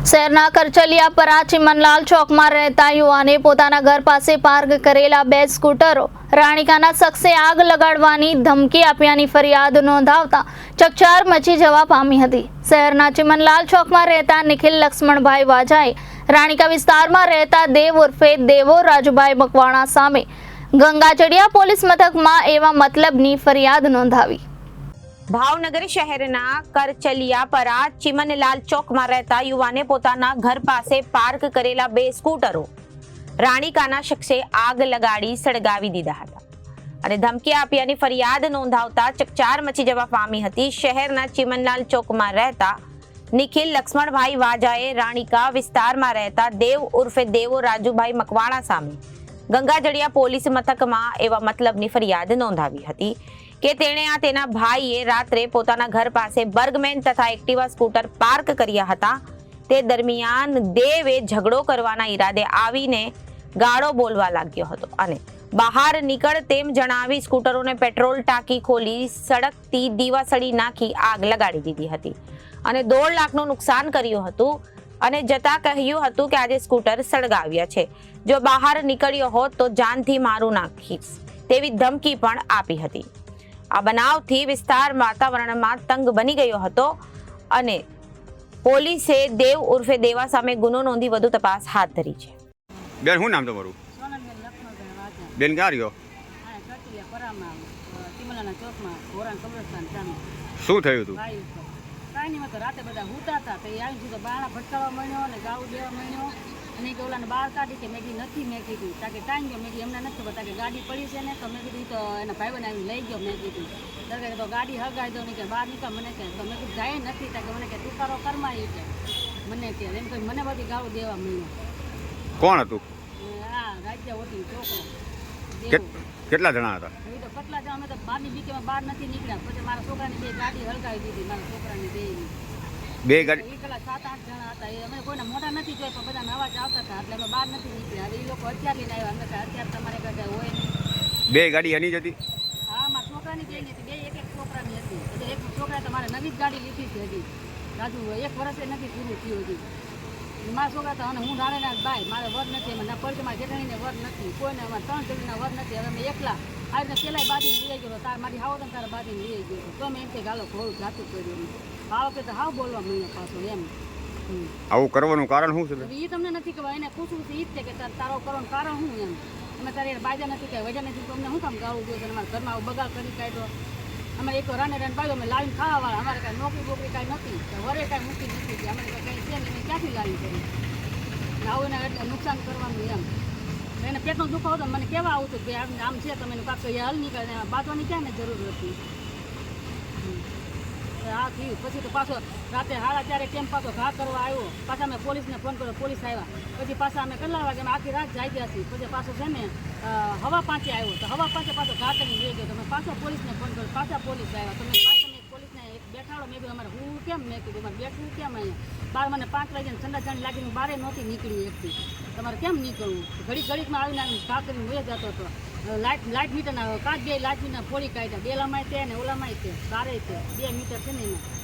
શહેરના કરચલિયા પરાચી ચિમનલાલ ચોકમાં રહેતા યુવાને પોતાના ઘર પાસે પાર્ક કરેલા બે સ્કૂટરો રાણીકાના શખ્સે આગ લગાડવાની ધમકી આપ્યાની ફરિયાદ નોંધાવતા ચકચાર મચી જવા પામી હતી. શહેરના ચિમનલાલ ચોકમાં રહેતા નિખિલ લક્ષ્મણભાઈ વાજાએ રાણીકા વિસ્તારમાં રહેતા દેવ ઉર્ફે દેવો રાજુભાઈ મકવાણા સામે ગંગાચડિયા પોલીસ મથકમાં એવા મતલબની ફરિયાદ નોંધાવી. ભાવનગર શહેરના કરચલિયાપરા ચિમનલાલ ચોકમાં રહેતા યુવાને પોતાના ઘર પાસે પાર્ક કરેલા બે સ્કૂટરો રાણીકાના શખ્સે આગ લગાડી સળગાવી દીધા હતા. અને ધમકી આપ્યાની ફરિયાદ નોંધાવતા ચકચાર મચી જવા પામી હતી. શહેરના ચિમનલાલ ચોકમાં રહેતા નિખિલ લક્ષ્મણભાઈ વાજાએ રાણીકા વિસ્તારમાં રહેતા દેવ ઉર્ફે દેવો રાજુભાઈ મકવાણા સામે ગંગાજળિયા પોલીસ મથકમાં એવા મતલબની ફરિયાદ નોંધાવી હતી. કે તેણે આ તેના ભાઈએ રાત્રે પોતાના ઘર પાસે બર્ગમેન તથા એક્ટિવા સ્કૂટર પાર્ક કર્યા હતા. તે દરમિયાન દેવે ઝઘડો કરવાના ઈરાદે આવીને ગાળો બોલવા લાગ્યો હતો અને બહાર નીકળ તેમ જણાવી સ્કૂટરોને પેટ્રોલ ટાંકી ખોલી સડકથી દીવાસળી નાખી આગ લગાડી દીધી હતી અને દોઢ લાખનું નુકસાન કર્યું હતું અને જતા કહ્યું હતું કે આજે સ્કૂટર સળગાવ્યા છે. જો બહાર નીકળ્યો હોત તો જાનથી મારું નાખીશ તેવી ધમકી પણ આપી હતી. આ બનાવથી વિસ્તાર વાતાવરણમાં તંગ બની ગયો હતો અને પોલીસે દેવ ઉર્ફે દેવા સામે ગુનો નોંધી વધુ તપાસ હાથ ધરી છે. બેન શું નામ તમારું? બેન ક્યાં રહ્યો? શું થયું હતું? કાંઈ નહીં રાતે બધા હુતા હતા તો આવી બાણા ભટકાવા મળ્યો અને ગાવું દેવા માંડ્યો. અને કે ઓલાને બહાર કાઢી કે મેં કીધું નથી મેં કીધું તાકે ટાઈમ ગયો મેં કીધું એમને નથી ખબર તાકે ગાડી પડી છે ને તો મેં કીધું તો એના ભાઈબંધ આવીને લઈ ગયો મેં કીધું તો કે તો ગાડી હગાઈ દો ને કે બહાર નીકળ મને કે તો મેં કીધું જાય નથી તાકે મને કે તુકારો કરમાં ઈ કે. મને કે એમ કહી મને બધી ગાળો દેવા મળ્યો કોણ હતું? આ રાજ્ય વતી છોકરો કે કેટલા જણા હતા? તો કેટલા જણા અમે તો બહારની બીકેમાં બહાર નથી નીકળ્યા. પછી મારા છોકરાની બે ગાડી હલકાવી દીધી મારા છોકરાની બે બે ગાડી સાત આઠ જણા હતા. એ અમે કોઈને મોટા નથી જોઈ પણ બધા અવાજ આવતા હતા. એટલે અમે બહાર નથી નીકળ્યા. એ લોકો હથિયાર લઈને આવ્યા. અમે અત્યારે તમારે કાંઈ હોય નહીં. બે ગાડી એની જ હતી? હા મારા છોકરાની બે હતી. બે એક એક છોકરાની હતી. એટલે એક છોકરા તમારે નવી જ ગાડી લીધી છે હજી. રાજુ એક વર્ષે નથી પૂરું થયું હજી. મારા છોકરા તો અને હું નાના ભાઈ મારે વર નથી એમાં ના પડશે જેઠાણીને વર નથી કોઈને અમારે ત્રણ જણીના વર નથી. હવે અમે એકલા આ રીતે પેલા બાંધીને લઈ ગયો તાર મારી હાવ તારે બાંધીને લઈ ગયો તો. મેં એમ કે ગાલો ઘોડું જાતું કર્યું આ વખતે હાવ બોલવા મળ્યો પાછો એમ. આવું કરવાનું કારણ શું છે એ તમને નથી ખબર એને પૂછવું છે એ જ છે કે તાર તારો કરવાનું કારણ શું એમ? અમે તારે બાજા નથી કે વજા નથી. તો અમને શું કામ ગાવું જોઈએ? કે અમારા ઘરમાં આવું બગાડ કરી કાઢ્યો. અમારે એક રાને રાને પાડ્યો, અમે લાવીને ખાવા વાળા અમારે કાંઈ નોકરી બોકરી કાંઈ નથી. વરે કાંઈ મૂકી નથી અમારે કાંઈ છે નહીં. ક્યાંથી લાવી કરી? ને એને એટલે નુકસાન કરવાનું એમ. એને પેટનો દુખાવો તો મને કેવા આવતું કે આમ આમ છે, તમે કાંક હલ નીકળે બાંધવાની ક્યાં ને જરૂર હતી હમ. તો થયું પછી તો પાછો રાતે સાડા ચારે કેમ પાછો ઘા કરવા આવ્યો? પાછા મેં પોલીસને ફોન કર્યો, પોલીસ આવ્યા. પછી પાછા અમે કેટલા વાગે? અમે આખી રાત જાય ગયા છીએ. પછી પાછો છે ને હવા પાંચે આવ્યો. તો હવા પાંચે પાછો ઘા કરીને લઈ ગયો. તો મેં પાછો પોલીસને ફોન કર્યો. પાછા પોલીસ આવ્યા. તો મેં પાછા મેં પોલીસને એક બેઠાડો મેં કીધું, અમારે હું કેમ મેં કીધું મારે બેઠવું કેમ અહીંયા? બાર મને પાંચ વાગ્યાને ઠંડા ચાણી લાગીને બારે નહોતી નીકળી એકથી. તમારે કેમ નીકળવું? ઘડી ઘડીકમાં આવીને ઘા કરીને વયો જતો હતો. લાઇટ લાઇટ મીટરના કાચ બે લાઇટ મીટર ફોડી કાઢ્યા. બે લામાય તે ને ઓલામાય તે. સારે તે. બે મીટર છે ને એમાં.